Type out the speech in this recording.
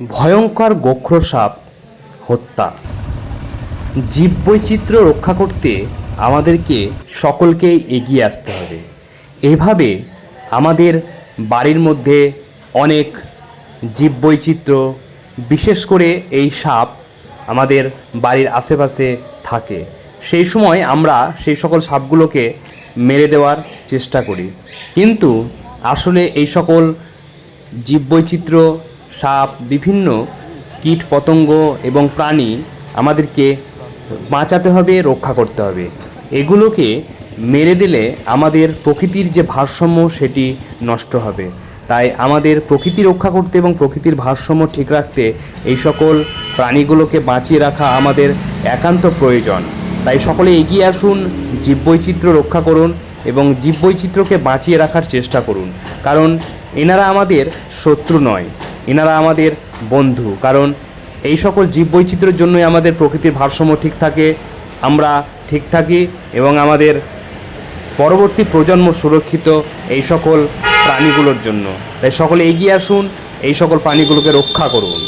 ভয়ঙ্কর গোখ্র সাপ হত্যা। জীববৈচিত্র্য রক্ষা করতে আমাদেরকে সকলকে এগিয়ে আসতে হবে। এভাবে আমাদের বাড়ির মধ্যে অনেক জীববৈচিত্র্য, বিশেষ করে এই সাপ আমাদের বাড়ির আশেপাশে থাকে। সেই সময় আমরা সেই সকল সাপগুলোকে মেরে দেওয়ার চেষ্টা করি। কিন্তু আসলে এই সকল জীববৈচিত্র্য সাপ, বিভিন্ন কীট, পতঙ্গ এবং প্রাণী আমাদেরকে বাঁচাতে হবে, রক্ষা করতে হবে। এগুলোকে মেরে দিলে আমাদের প্রকৃতির যে ভারসাম্য, সেটি নষ্ট হবে। তাই আমাদের প্রকৃতি রক্ষা করতে এবং প্রকৃতির ভারসাম্য ঠিক রাখতে এই সকল প্রাণীগুলোকে বাঁচিয়ে রাখা আমাদের একান্ত প্রয়োজন। তাই সকলে এগিয়ে আসুন, জীববৈচিত্র্য রক্ষা করুন এবং জীববৈচিত্র্যকে বাঁচিয়ে রাখার চেষ্টা করুন। কারণ এনারা আমাদের শত্রু নয়। এনারা আমাদের বন্ধু। কারণ এই সকল জীব বৈচিত্র্যের জন্যই আমাদের প্রকৃতির ভারসাম্য ঠিক থাকে, আমরা ঠিক থাকি এবং আমাদের পরবর্তী প্রজন্ম সুরক্ষিত এই সকল প্রাণীগুলোর জন্য। তাই সকলে এগিয়ে আসুন, এই সকল প্রাণীগুলোকে রক্ষা করুন।